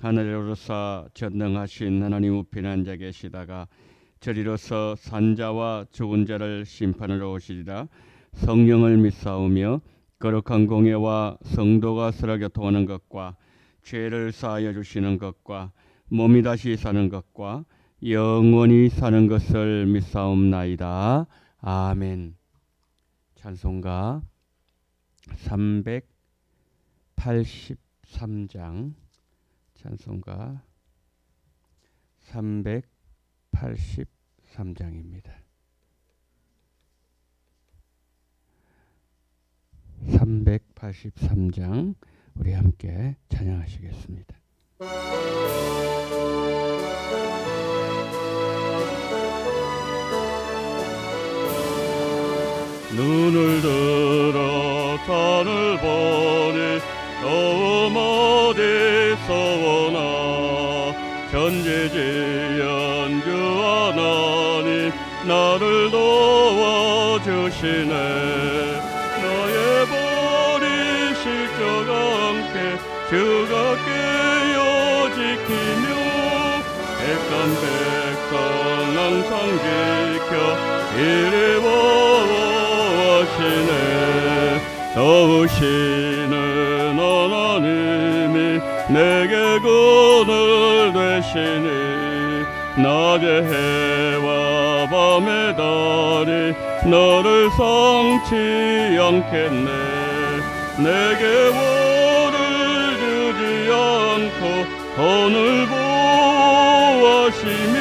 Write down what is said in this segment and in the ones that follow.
하늘로서 전능하신 하나님 우편에 앉아 계시다가 저리로서 산자와 죽은 자를 심판하러 오시리라 성령을 믿사오며 거룩한 공예와 성도가 서로 교통하는 것과 죄를 사하여 주시는 것과 몸이 다시 사는 것과 영원히 사는 것을 믿사옵나이다. 아멘. 찬송가 383장 찬송가 383장입니다. 383장 우리 함께 찬양하시겠습니다. 눈을 들어 산을 보니 저 어디서 오나? 전지지연 주 하나님 나를 도와주시네. 나의 버리실 적 않게 주가 깨어 지키며 백간 백간 항상 지켜 이리워하시네. 더우시는 하나님이 내게 그늘 되시니 낮의 해와 밤의 달이 너를 성치 않겠네. 내게 월을 주지 않고 오늘 보하시며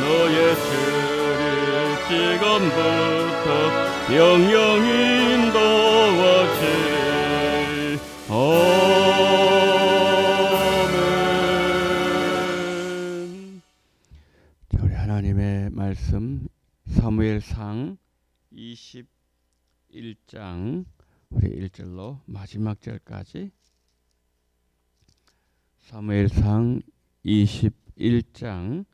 너의 주를 지금부터 영영 인 말씀 사무엘상 21장 우리 1절로 마지막 절까지 사무엘상 21장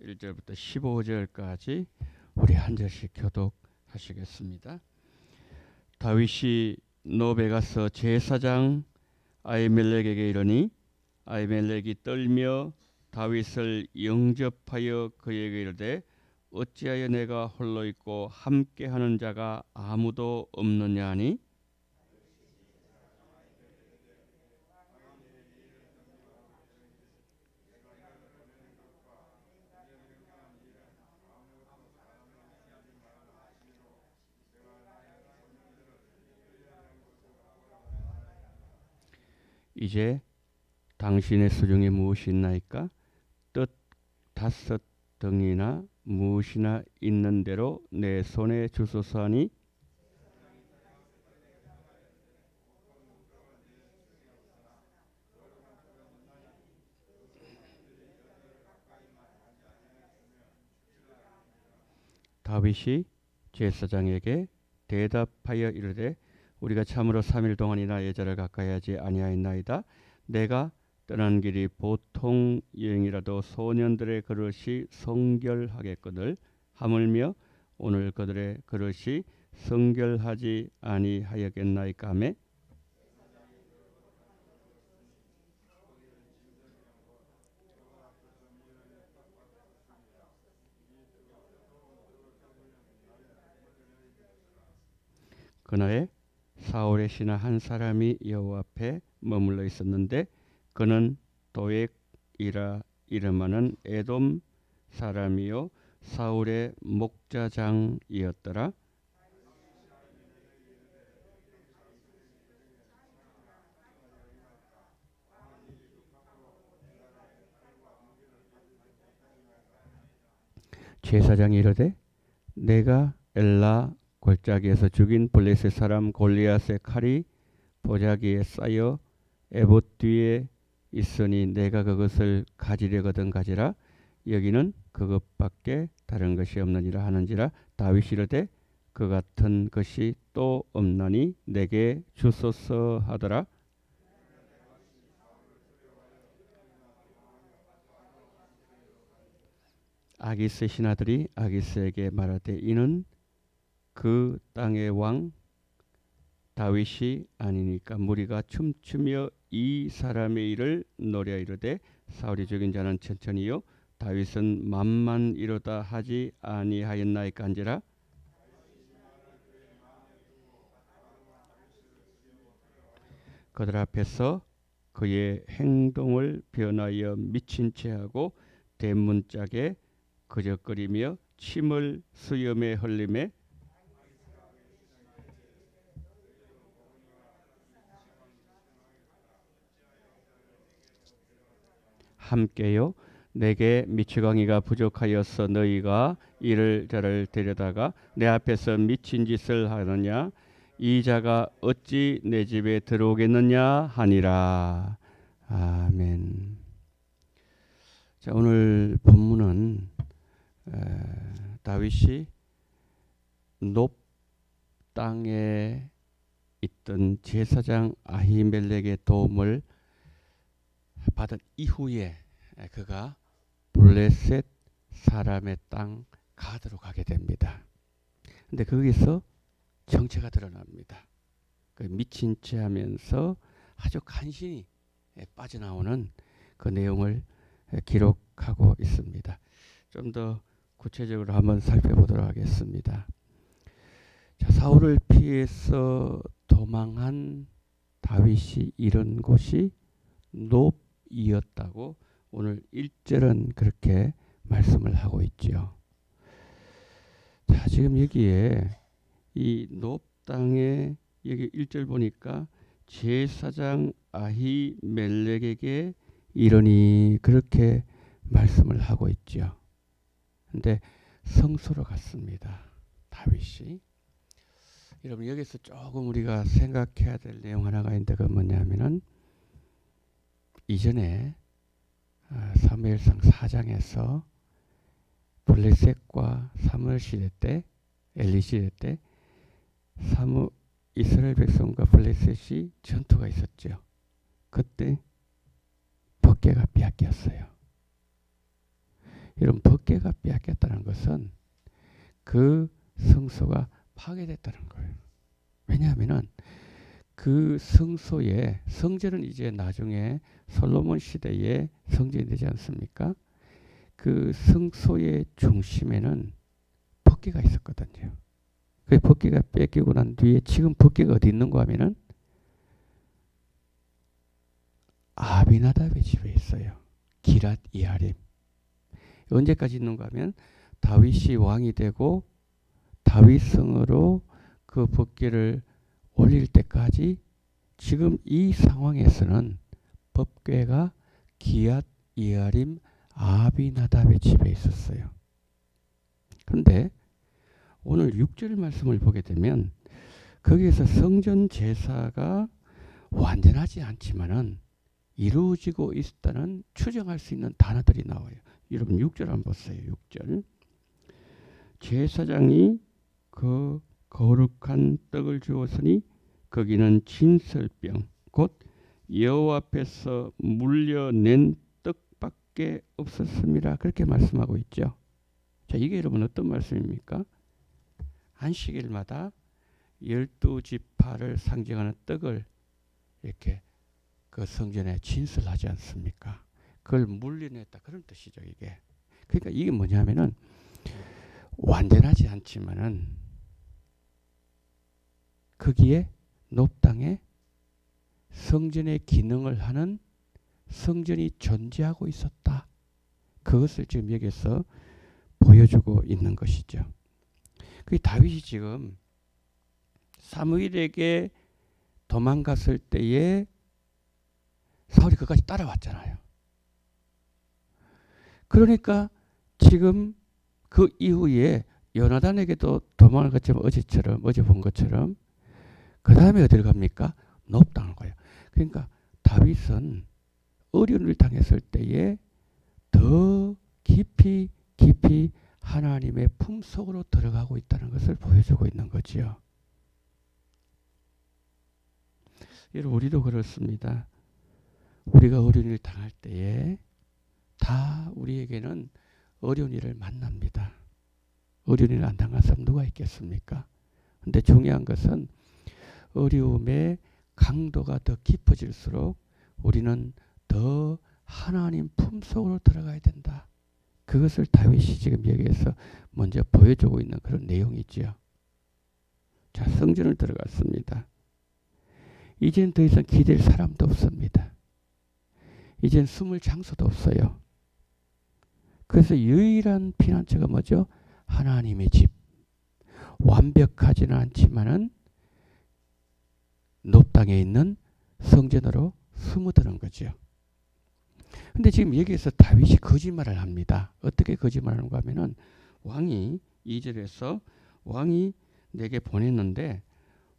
1절부터 15절까지 우리 한 절씩 교독하시겠습니다. 다윗이 노베 가서 제사장 아이멜렉에게 이르니 아이멜렉이 떨며 다윗을 영접하여 그에게 이르되 어찌하여 내가 홀로 있고 함께하는 자가 아무도 없느냐 하니? 이제 당신의 수중에 무엇이 있나이까? 뜻 다섯 등이나 무엇이나 있는 대로 내 손에 주소서 하니 다윗이 제사장에게 대답하여 이르되 우리가 참으로 3일 동안이나 예절을 가까이 하지 아니하였나이다. 내가 떠난 길이 보통 여행이라도 소년들의 그릇이 성결하겠거늘 하물며 오늘 그들의 그릇이 성결하지 아니하였겠나이까 하매 그날에 사울의 신하 한 사람이 여호와 앞에 머물러 있었는데 그는 도액이라 이름하는 에돔 사람이요 사울의 목자장이었더라. 제사장이 이르되 내가 엘라 골짜기에서 죽인 블레셋 사람 골리앗의 칼이 보자기에 쌓여 에봇 뒤에 있으니 내가 그것을 가지려거든 가지라 여기는 그것밖에 다른 것이 없느니라 하는지라 다윗이 이르되 그 같은 것이 또 없나니 내게 주소서 하더라. 아기스 신하들이 아기스에게 말하되 이는 그 땅의 왕 다윗이 아니니까 무리가 춤추며 이 사람의 일을 노려 이르되 사울이 죽인 자는 천천히요 다윗은 만만 이루다 하지 아니하였나이까 한지라? 그들 앞에서 그의 행동을 변하여 미친 채하고 대문짝에 그적거리며 침을 수염에 흘림에 함께요. 내게 미치광이가 부족하여서 너희가 이를 저를 데려다가 내 앞에서 미친 짓을 하느냐? 이 자가 어찌 내 집에 들어오겠느냐 하니라. 아멘. 자 오늘 본문은 에, 다윗이 높 땅에 있던 제사장 아히멜렉의 도움을 받은 이후에 그가 블레셋 사람의 땅 가드로 가게 됩니다. 근데 거기서 정체가 드러납니다. 그 미친 채 하면서 아주 간신히 빠져나오는 그 내용을 기록하고 있습니다. 좀 더 구체적으로 한번 살펴보도록 하겠습니다. 자, 사울을 피해서 도망한 다윗이 이런 곳이 높 이었다고 오늘 1절은 그렇게 말씀을 하고 있지요. 자, 지금 여기에 이 높땅에 여기 1절 보니까 제사장 아히멜렉에게 이러니 그렇게 말씀을 하고 있죠. 근데 성소로 갔습니다. 다윗이. 여러분 여기서 조금 우리가 생각해야 될 내용 하나가 있는데 그 뭐냐면은 이전에 아, 사무엘상 4장에서 블레셋과 사무엘 시대 때 엘리 시대 때 사무 이스라엘 백성과 블레셋이 전투가 있었죠. 그때 법궤가 빼앗겼어요. 여러분 법궤가 빼앗겼다는 것은 그 성소가 파괴됐다는 거예요. 왜냐하면은 그 성소에 성전은 이제 나중에 솔로몬 시대에 성전이 되지 않습니까? 그 성소의 중심에는 법궤가 있었거든요. 그 법궤가 뺏기고 난 뒤에 지금 법궤가 어디 있는가 하면은 아비나답의 집에 있어요. 기랏 이하림. 언제까지 있는가 하면 다윗이 왕이 되고 다윗 성으로 그 법궤를 올릴 때까지 지금 이 상황에서는 법궤가 기앗 이하림 아비나답의 집에 있었어요. 그런데 오늘 6절 말씀을 보게 되면 거기에서 성전 제사가 완전하지 않지만은 이루어지고 있다는 추정할 수 있는 단어들이 나와요. 여러분 6절 한번 보세요. 6절. 제사장이 그 거룩한 떡을 주었으니 거기는 진설병 곧 여호와 앞에서 물려낸 떡밖에 없었습니다. 그렇게 말씀하고 있죠. 자, 이게 여러분 어떤 말씀입니까? 안식일마다 열두 지파를 상징하는 떡을 이렇게 그 성전에 진설하지 않습니까? 그걸 물려냈다 그런 뜻이죠 이게. 그러니까 이게 뭐냐면은 완전하지 않지만은 거기에 높당에 성전의 기능을 하는 성전이 존재하고 있었다. 그것을 지금 여기서 보여주고 있는 것이죠. 그 다윗이 지금 사무엘에게 도망갔을 때에 사울이 그까지 따라왔잖아요. 그러니까 지금 그 이후에 요나단에게도 도망을 갔지만 어제처럼 어제 본 것처럼 그 다음에 어디를 갑니까? 높당을 가요. 그러니까 다윗은 어려움을 당했을 때에 더 깊이 깊이 하나님의 품속으로 들어가고 있다는 것을 보여주고 있는 거지요. 여러분 우리도 그렇습니다. 우리가 어려운 일 당할 때에 다 우리에게는 어려운 일을 만납니다. 어려운 일안 당한 사람 누가 있겠습니까? 근데 중요한 것은 어려움의 강도가 더 깊어질수록 우리는 더 하나님 품속으로 들어가야 된다. 그것을 다윗이 지금 여기에서 먼저 보여주고 있는 그런 내용이지요. 자, 성전을 들어갔습니다. 이젠 더 이상 기댈 사람도 없습니다. 이젠 숨을 장소도 없어요. 그래서 유일한 피난처가 뭐죠? 하나님의 집. 완벽하지는 않지만은 높당에 있는 성전으로 숨어드는 거죠. 근데 지금 여기에서 다윗이 거짓말을 합니다. 어떻게 거짓말하는가 하면은 왕이 2절에서 왕이 내게 보냈는데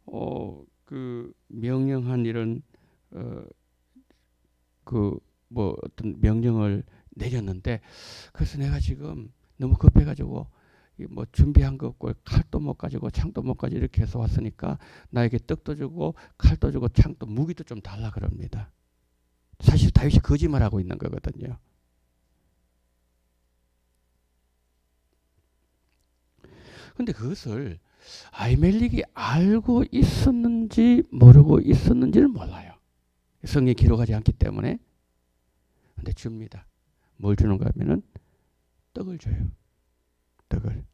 어 그 명령한 이런 어그 뭐 어떤 명령을 내렸는데 그래서 내가 지금 너무 급해가지고 뭐 준비한 거 없고 칼도 못 가지고 창도 못 가지고 이렇게 해서 왔으니까 나에게 떡도 주고 칼도 주고 창도 무기도 좀 달라 그럽니다. 사실 다윗이 거짓말하고 있는 거거든요. 근데 그것을 아이멜릭이 알고 있었는지 모르고 있었는지는 몰라요. 성에 기록하지 않기 때문에. 근데 줍니다. 뭘 주는가 하면은 떡을 줘요. 떡을.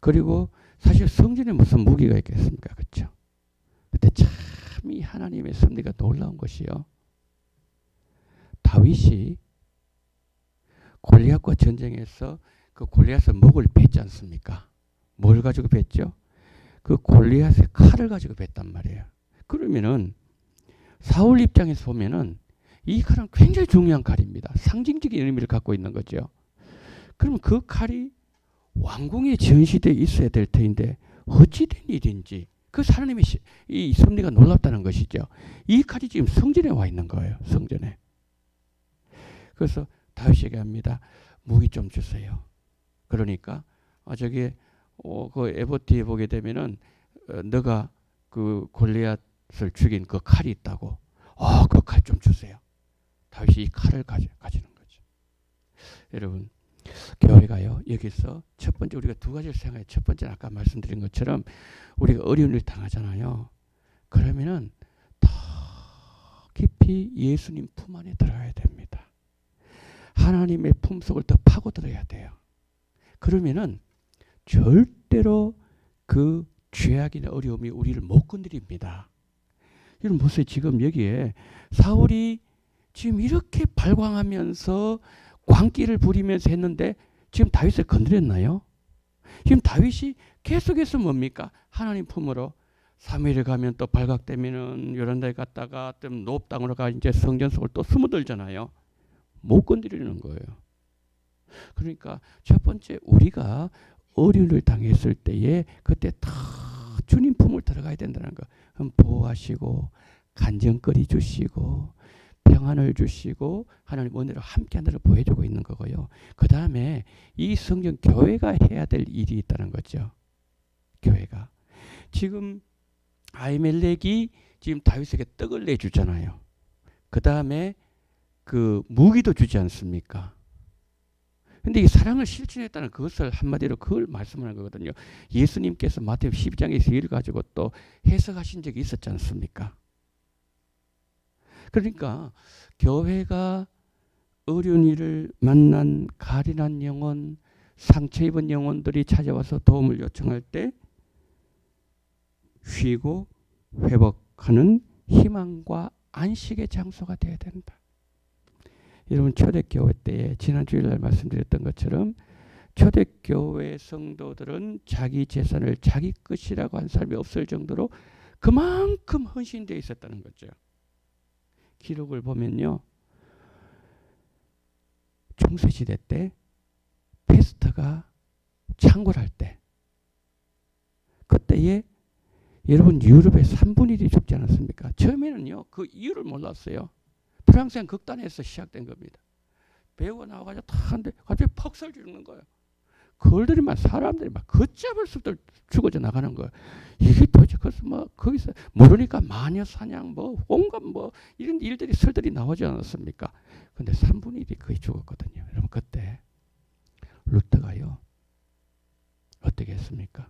그리고 사실 성전에 무슨 무기가 있겠습니까? 그렇죠? 근데 참이 하나님의 섭리가 놀라운 것이요. 다윗이 골리앗과 전쟁에서 그 골리앗의 목을 뱉지 않습니까? 뭘 가지고 뱉죠? 그 골리앗의 칼을 가지고 뱉단 말이에요. 그러면은 사울 입장에서 보면은 이 칼은 굉장히 중요한 칼입니다. 상징적인 의미를 갖고 있는 거죠. 그러면 그 칼이 왕궁에 전시되어 있어야 될 터인데 어찌된 일인지 그 하나님의 이 섭리가 놀랍다는 것이죠. 이 칼이 지금 성전에 와 있는 거예요. 성전에. 그래서 다윗에게 합니다. 무기 좀 주세요. 그러니까 아 저기 어, 그 에버티에 보게 되면은 어, 너가 그 골리앗을 죽인 그 칼이 있다고. 아, 그칼 좀 주세요. 다윗이 이 칼을 가지, 가지는 거죠. 여러분, 교회가요, 여기서 첫 번째 우리가 두 가지를 생각해. 첫 번째 아까 말씀드린 것처럼 우리가 어려운 일 당하잖아요. 그러면은 더 깊이 예수님 품 안에 들어가야 됩니다. 하나님의 품속을 더 파고들어야 돼요. 그러면은 절대로 그 죄악이나 어려움이 우리를 못 건드립니다. 여러분 보세요. 지금 여기에 사울이 지금 이렇게 발광하면서 광기를 부리면서 했는데 지금 다윗을 건드렸나요? 지금 다윗이 계속해서 뭡니까? 하나님 품으로 사무엘에 가면 또 발각되면은 이런 데 갔다가 또 높당으로 가 이제 성전 속을 또 숨어들잖아요. 못 건드리는 거예요. 그러니까 첫 번째 우리가 어려움을 당했을 때에 그때 다 주님 품을 들어가야 된다는 거. 보호하시고 간정거리 주시고 평안을 주시고 하나님 은혜로 함께한다를 보여주고 있는 거고요. 그 다음에 이 성경 교회가 해야 될 일이 있다는 거죠. 교회가 지금 아이멜렉이 지금 다윗에게 떡을 내주잖아요. 그 다음에 그 무기도 주지 않습니까? 근데 이 사랑을 실천했다는 그것을 한마디로 그걸 말씀하는 거거든요. 예수님께서 마태복 12장에서 이를 가지고 또 해석하신 적이 있었지 않습니까? 그러니까 교회가 일을 만난 가련한 영혼, 상처 입은 영혼들이 찾아와서 도움을 요청할 때 쉬고 회복하는 희망과 안식의 장소가 되어야 된다. 여러분 초대교회 때에 지난 주일날 말씀드렸던 것처럼 초대교회 성도들은 자기 재산을 자기 것이라고 한 사람이 없을 정도로 그만큼 헌신되어 있었다는 거죠. 기록을 보면요. 중세시대 때 페스트가 창궐할 때 그때에 여러분 유럽의 3분의 1이 죽지 않았습니까? 처음에는요. 그 이유를 몰랐어요. 프랑스행 극단에서 시작된 겁니다. 배우가 나와가지고 다 하는데 갑자기 퍽설 지르는 거예요. 그들이 막 사람들이 막 걷잡을 수 없도록 죽어져 나가는 거예요. 이게 도대체 그래서 뭐 거기서 모르니까 마녀 사냥 뭐 온갖 뭐 이런 일들이 설들이 나오지 않았습니까? 근데 3분의 1이 거의 죽었거든요. 여러분 그때 루터가요 어떻게 했습니까?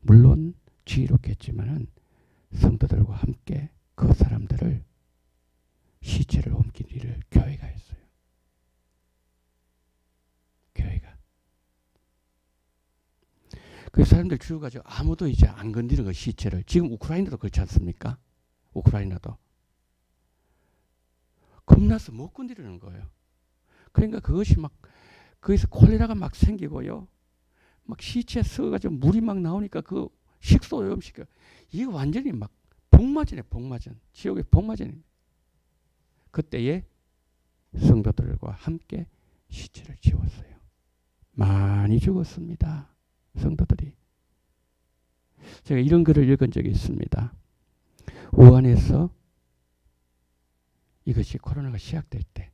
물론 지혜롭겠지만은 성도들과 함께 그 사람들을 시체를 옮긴 일을 교회가 했어요. 교회가. 그 사람들 죽어가지고 아무도 이제 안 건드리는 거 시체를. 지금 우크라이나도 그렇지 않습니까? 우크라이나도. 겁나서 못 건드리는 거예요. 그러니까 그것이 막 거기서 콜레라가 막 생기고요. 막 시체 썩어가지고 물이 막 나오니까 그 식소 오염시켜. 이거 완전히 막 복마전이에요, 복마전. 지옥의 복마전입니다. 그때에 성도들과 함께 시체를 지웠어요. 많이 죽었습니다. 성도들이. 제가 이런 글을 읽은 적이 있습니다. 우한에서 이것이 코로나가 시작될 때,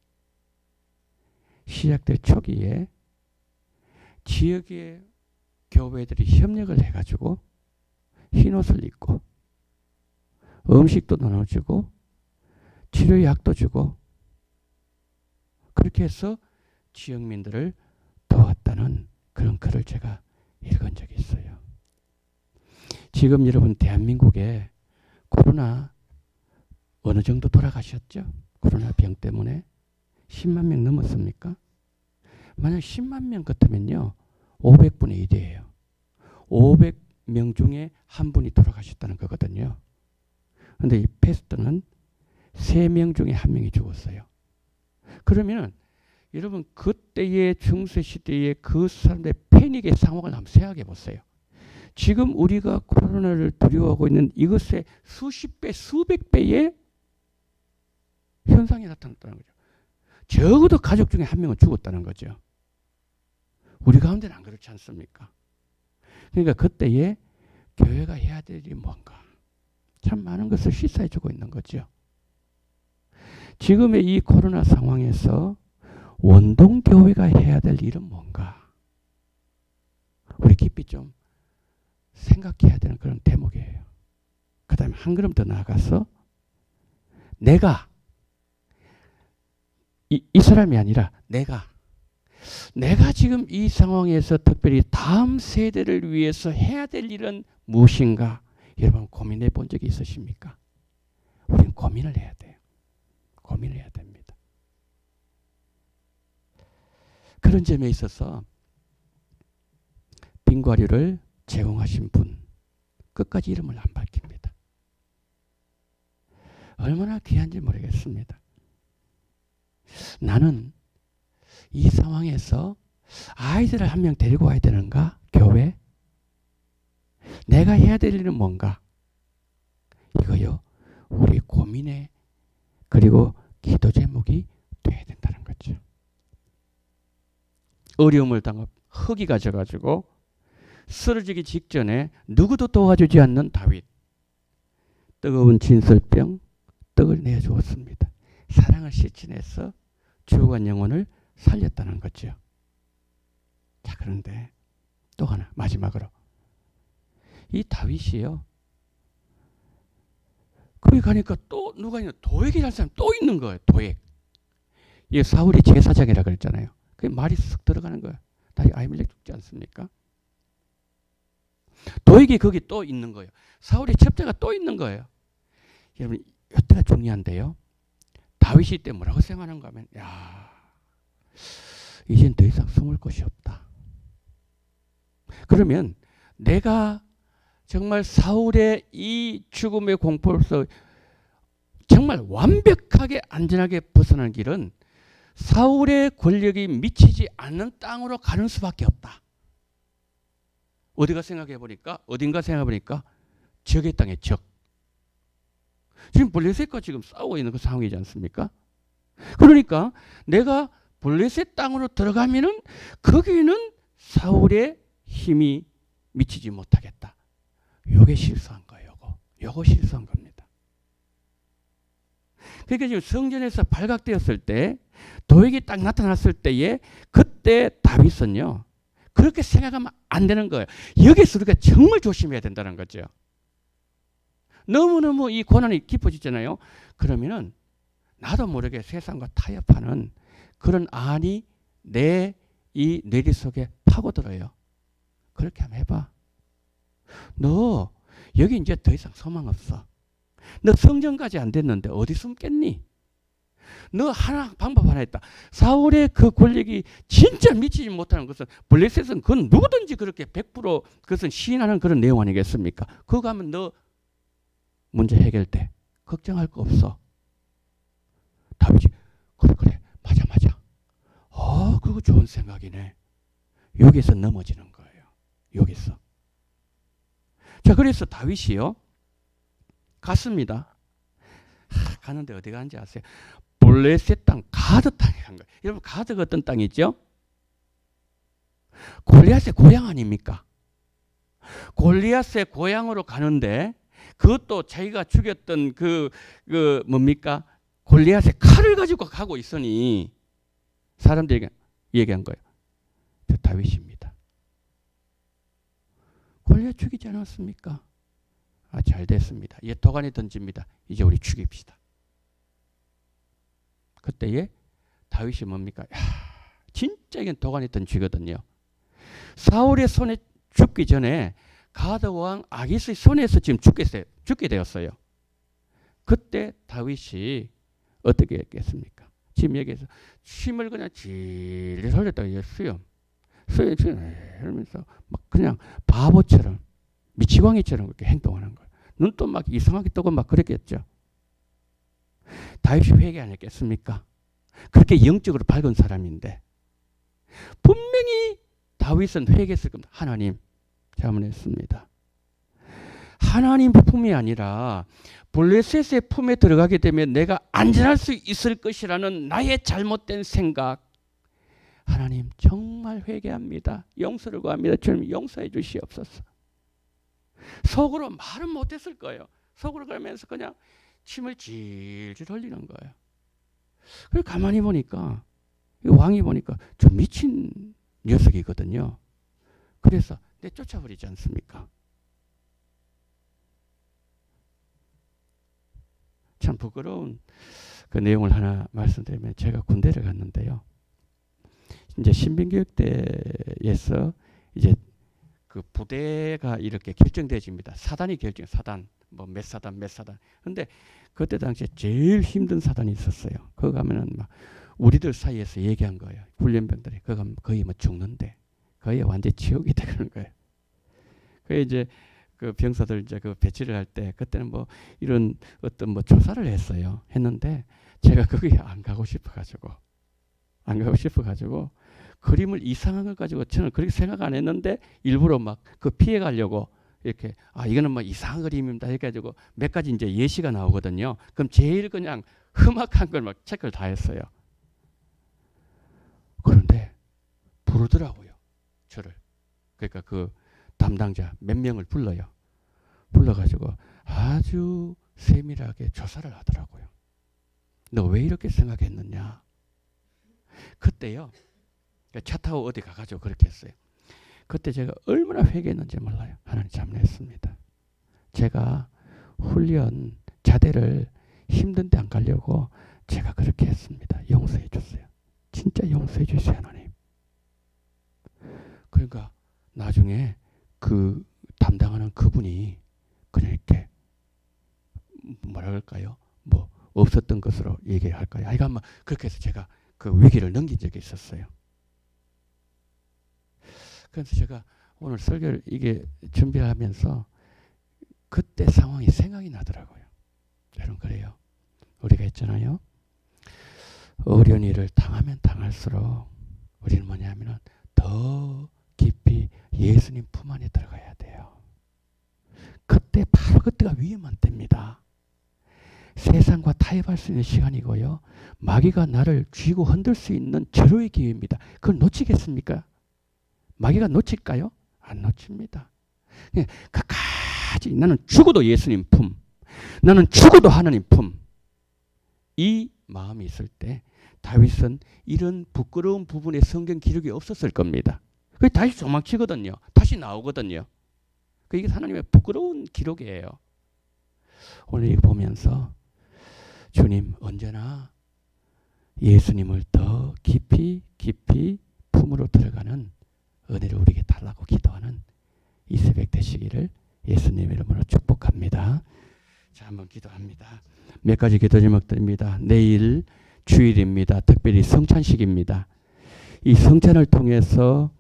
시작될 초기에 지역의 교회들이 협력을 해가지고 흰 옷을 입고 음식도 나눠주고 치료약도 주고 그렇게 해서 지역민들을 도왔다는 그런 글을 제가 읽은 적이 있어요. 지금 여러분 대한민국에 코로나 어느 정도 돌아가셨죠? 코로나 병 때문에 10만 명 넘었습니까? 만약 10만 명 같으면요. 500분의 1이에요. 500명 중에 한 분이 돌아가셨다는 거거든요. 근데 이 패스트는 3명 중에 한 명이 죽었어요. 그러면 여러분 그때의 중세 시대의 그 사람들의 패닉의 상황을 한번 생각해 보세요. 지금 우리가 코로나를 두려워하고 있는 이것의 수십 배, 수백 배의 현상이 나타났다는 거죠. 적어도 가족 중에 한 명은 죽었다는 거죠. 우리 가운데는 안 그렇지 않습니까? 그러니까 그때에 교회가 해야 될 일이 뭔가 참 많은 것을 시사해 주고 있는 거죠. 지금의 이 코로나 상황에서 원동 교회가 해야 될 일은 뭔가? 우리 깊이 좀 생각해야 되는 그런 대목이에요. 그 다음에 한 걸음 더 나아가서 내가 이, 이 사람이 아니라 내가 내가 지금 이 상황에서 특별히 다음 세대를 위해서 해야 될 일은 무엇인가? 여러분 고민해 본 적이 있으십니까? 우리는 고민을 해야 돼요. 고민을 해야 됩니다. 그런 점에 있어서 빙과류를 제공하신 분 끝까지 이름을 안 밝힙니다. 얼마나 귀한지 모르겠습니다. 나는 이 상황에서 아이들을 한 명 데리고 와야 되는가? 교회? 내가 해야 될 일은 뭔가? 이거요. 우리 고민의 그리고 기도 제목이 돼야 된다는 거죠. 어려움을 당한 흙이 가져가지고 쓰러지기 직전에 누구도 도와주지 않는 다윗. 뜨거운 진설병 떡을 내주었습니다. 사랑을 실천해서 죽어간 영혼을 살렸다는 거죠. 자, 그런데 또 하나 마지막으로 이 다윗이요. 거기 가니까 또 누가 있는 도액이라는 사람 또 있는 거예요. 도액. 이 사울이 제사장이라 그랬잖아요. 그 말이 쓱 들어가는 거예요. 다시 아이멜렉 죽지 않습니까? 도액이 거기 또 있는 거예요. 사울의 첩자가 또 있는 거예요. 여러분 이때가 중요한데요. 다윗이 이때 뭐라고 생각하는가 하면 야 이젠 더 이상 숨을 곳이 없다. 그러면 내가 정말 사울의 이 죽음의 공포로서 정말 완벽하게 안전하게 벗어난 길은 사울의 권력이 미치지 않는 땅으로 가는 수밖에 없다. 어디가 생각해 보니까 어딘가 생각해 보니까 적의 땅의 적. 지금 블레셋과 지금 싸우고 있는 그 상황이지 않습니까? 그러니까 내가 블레셋 땅으로 들어가면은 거기는 사울의 힘이 미치지 못하겠다. 요게 실수한 거예요. 요거. 요거 실수한 겁니다. 그러니까 지금 성전에서 발각되었을 때 도액이 딱 나타났을 때에 그때 다윗은요. 그렇게 생각하면 안 되는 거예요. 여기서 우리가 정말 조심해야 된다는 거죠. 너무너무 이 고난이 깊어지잖아요. 그러면은 나도 모르게 세상과 타협하는 그런 안이 내 이 뇌리 속에 파고들어요. 그렇게 한번 해봐. 너 여기 이제 더 이상 소망 없어. 너 성전까지 안 됐는데 어디 숨겠니? 너 하나 방법 하나 있다. 사울의 그 권력이 진짜 미치지 못하는 것은 블레셋은 그건 누구든지 그렇게 100% 그것은 시인하는 그런 내용 아니겠습니까? 그거 하면 너 문제 해결돼. 걱정할 거 없어. 다윗이 그래 그래 맞아 맞아. 어 그거 좋은 생각이네. 여기서 넘어지는 거예요. 여기서. 자 그래서 다윗이요 갔습니다. 하, 가는데 어디 가는지 아세요? 블레셋 땅 가드 땅에 간 거예요. 여러분 가드가 어떤 땅이죠? 골리앗의 고향 아닙니까? 골리앗의 고향으로 가는데 그것도 자기가 죽였던 그, 그 뭡니까? 골리앗의 칼을 가지고 가고 있으니 사람들에게 얘기한 거예요. 저 다윗입니다. 골리앗 죽이지 않았습니까? 아, 잘 됐습니다. 얘 도간에 던집니다. 이제 우리 죽입시다. 그때에 다윗이 뭡니까? 야, 진짜 이건 도간에 던지거든요. 사울의 손에 죽기 전에 가드 왕 아기스의 손에서 지금 죽게, 죽게 되었어요. 그때 다윗이 어떻게 했겠습니까? 지금 여기에서 침을 그냥 질질 이게 수염, 수염, 수염 이러면서 막 그냥 바보처럼 미치광이처럼 그렇게 행동하는 거예요. 눈도 막 이상하게 뜨고 막 그랬겠죠. 다윗이 회개 안 했겠습니까? 그렇게 영적으로 밝은 사람인데 분명히 다윗은 회개했을 겁니다. 하나님 잘못했습니다. 하나님 품이 아니라 블레셋의 품에 들어가게 되면 내가 안전할 수 있을 것이라는 나의 잘못된 생각. 하나님 정말 회개합니다. 용서를 구합니다. 주님 용서해 주시옵소서. 속으로 말은 못했을 거예요. 속으로 그러면서 그냥 침을 질질 흘리는 거예요. 그리고 가만히 보니까 왕이 보니까 좀 미친 녀석이거든요. 그래서 내 쫓아버리지 않습니까? 참 부끄러운 그 내용을 하나 말씀드리면 제가 군대를 갔는데요. 이제 신兵교육대에서 이제 그 부대가 이렇게 결정되집니다. 사단이 결정, 사단 뭐 몇 사단 몇 사단. 근데 그때 당시에 제일 힘든 사단이 있었어요. 그거 가면은 막 우리들 사이에서 얘기한 거예요. 훈련병들이 그거 가면 거의 뭐 죽는데 거의 완전 지옥이 되는 거예요. 그 이제 그 병사들 이제 그 배치를 할 때 그때는 뭐 이런 어떤 뭐 조사를 했어요. 했는데 제가 거기 안 가고 싶어 가지고 안 가고 싶어 가지고 그림을 이상한 걸 가지고 저는 그렇게 생각 안 했는데 일부러 막 그 피해 가려고 이렇게 아 이거는 뭐 이상한 그림입니다 해가지고 몇 가지 이제 예시가 나오거든요. 그럼 제일 그냥 흠악한 걸 막 체크를 다 했어요. 그런데 부르더라고요. 저를. 그러니까 그 담당자 몇 명을 불러요. 불러가지고 아주 세밀하게 조사를 하더라고요. 너 왜 이렇게 생각했느냐? 그때요. 차 타고 어디 가가지고 그렇게 했어요. 그때 제가 얼마나 회개했는지 몰라요. 하나님 참냈습니다. 제가 훈련 자대를 힘든데 안 가려고 제가 그렇게 했습니다. 용서해 줬어요. 진짜 용서해 주세요, 하나님. 그러니까 나중에 그 담당하는 그분이 그냥 이렇게 뭐라 그럴까요? 뭐 없었던 것으로 얘기할까요? 하여간 뭐 그렇게 해서 제가 그 위기를 넘긴 적이 있었어요. 그래서 제가 오늘 설교를 이게 준비하면서 그때 상황이 생각이 나더라고요. 여러분 그래요. 우리가 있잖아요. 어려운 일을 당하면 당할수록 우리는 뭐냐면은 더 깊이 예수님 품 안에 들어가야 돼요. 그때 바로 그때가 위험한 때입니다. 세상과 타협할 수 있는 시간이고요. 마귀가 나를 쥐고 흔들 수 있는 절호의 기회입니다. 그걸 놓치겠습니까? 마귀가 놓칠까요? 안 놓칩니다. 끝까지 나는 죽어도 예수님 품, 나는 죽어도 하나님 품. 이 마음이 있을 때 다윗은 이런 부끄러운 부분에 성경 기록이 없었을 겁니다. 그 다시 도망치거든요. 다시 나오거든요. 그 이게 하나님의 부끄러운 기록이에요. 오늘 이거 보면서 주님 언제나 예수님을 더 깊이 깊이 품으로 들어가는 은혜를 우리에게 달라고 기도하는 이 새벽 되시기를 예수님 이름으로 축복합니다. 자, 한번 기도합니다. 몇 가지 기도 제목 드립니다. 내일 주일입니다. 특별히 성찬식입니다. 이 성찬을 통해서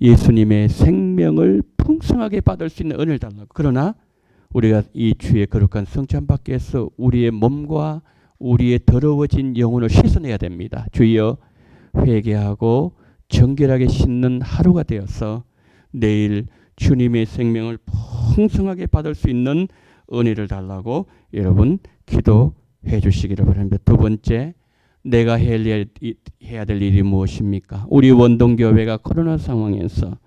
예수님의 생명을 풍성하게 받을 수 있는 은혜를 달라고. 그러나 우리가 이 주의 거룩한 성찬 밖에서 우리의 몸과 우리의 더러워진 영혼을 씻어내야 됩니다. 주여 회개하고 정결하게 씻는 하루가 되어서 내일 주님의 생명을 풍성하게 받을 수 있는 은혜를 달라고 여러분 기도해 주시기를 바랍니다. 두 번째 내가 해야 될, 일이 무엇입니까? 우리 원동교회가 코로나 상황에서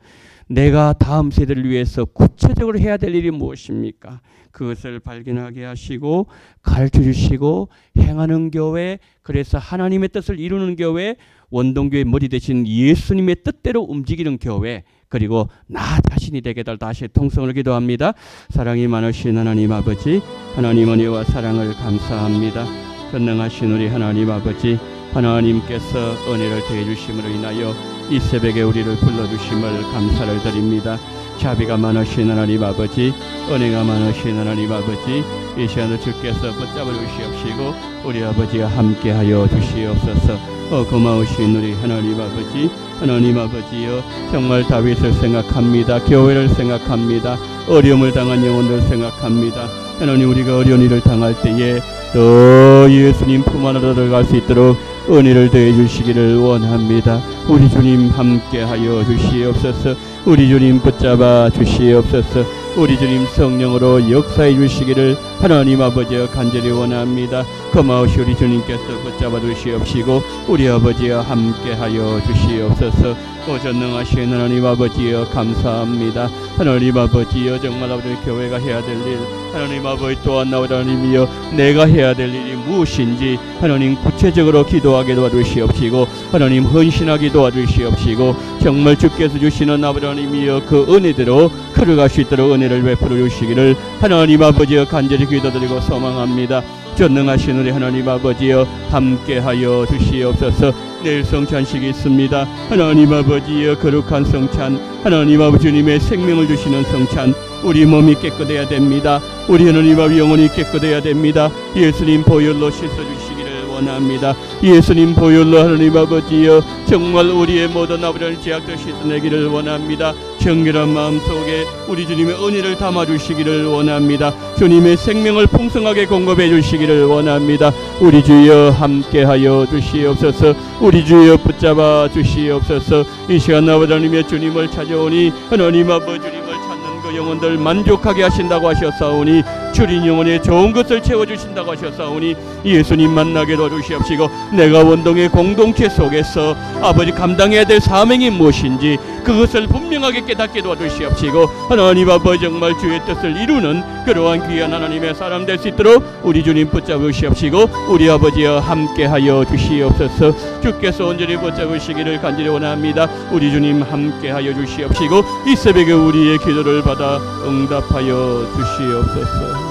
내가 다음 세대를 위해서 구체적으로 해야 될 일이 무엇입니까? 그것을 발견하게 하시고 가르쳐 주시고 행하는 교회 그래서 하나님의 뜻을 이루는 교회 원동교회 머리 대신 예수님의 뜻대로 움직이는 교회 그리고 나 자신이 되게 달 다시 통성을 기도합니다. 사랑이 많으신 하나님 아버지 하나님 은혜와 사랑을 감사합니다. 전능하신 우리 하나님 아버지 하나님께서 은혜를 더해 주심으로 인하여 이 새벽에 우리를 불러주심을 감사를 드립니다. 자비가 많으신 하나님 아버지, 은혜가 많으신 하나님 아버지, 이 시간을 주께서 붙잡아 주시옵시고 우리 아버지와 함께하여 주시옵소서. 어, 고마우신 우리 하나님 아버지, 하나님 아버지여 정말 다윗을 생각합니다. 교회를 생각합니다. 어려움을 당한 영혼들 생각합니다. 하나님 우리가 어려운 일을 당할 때에 더 예수님 품 안으로 들어갈 수 있도록 은혜를 더해 주시기를 원합니다. 우리 주님 함께하여 주시옵소서. 우리 주님 붙잡아 주시옵소서. 우리 주님 성령으로 역사해 주시기를 하나님 아버지여 간절히 원합니다. 고마우시 우리 주님께서 붙잡아 주시옵시고 우리 아버지와 함께하여 주시옵소서. 오전능하신 하나님 아버지여 감사합니다. 하나님 아버지여 정말 아버지 교회가 해야 될 일, 하나님 아버지 또한 나오다 하나님이여 내가 해야 될 일이 무엇인지 하나님 구체적으로 기도하게 도와주시옵시고 하나님 헌신하게 도와주시옵시고 정말 주께서 주시는 아버지 하나님이여 그 은혜대로 걸어갈 수 있도록 은혜를 베풀어 주시기를 하나님 아버지여 간절히 기도드리고 소망합니다. 전능하신 우리 하나님 아버지여 함께하여 주시옵소서. 내일 성찬식이 있습니다. 하나님 아버지여 거룩한 성찬 하나님 아버지님의 생명을 주시는 성찬 우리 몸이 깨끗해야 됩니다. 우리 하나님 아버지 영혼이 깨끗해야 됩니다. 예수님 보혈로 씻어주시기를 원합니다 예수님 보혈로 하나님 아버지여 정말 우리의 모든 아버지를 제약들 씻어내기를 원합니다 정결한 마음 속에 우리 주님의 은혜를 담아 주시기를 원합니다. 주님의 생명을 풍성하게 공급해 주시기를 원합니다. 우리 주여 함께하여 주시옵소서. 우리 주여 붙잡아 주시옵소서. 이 시간 아버지 하나님의 주님을 찾아오니 하나님 아버지 주님을 찾는 그 영혼들 만족하게 하신다고 하셨사오니 주린 영혼에 좋은 것을 채워 주신다고 하셨사오니 예수님 만나게 도와주시옵시고 내가 원동의 공동체 속에서 아버지 감당해야 될 사명이 무엇인지 그것을 분명하게 깨닫게 도와주시옵시고 하나님 아버지 정말 주의 뜻을 이루는 그러한 귀한 하나님의 사람 될 수 있도록 우리 주님 붙잡으시옵시고 우리 아버지와 함께하여 주시옵소서. 주께서 온전히 붙잡으시기를 간절히 원합니다. 우리 주님 함께하여 주시옵시고 이 새벽에 우리의 기도를 받아 응답하여 주시옵소서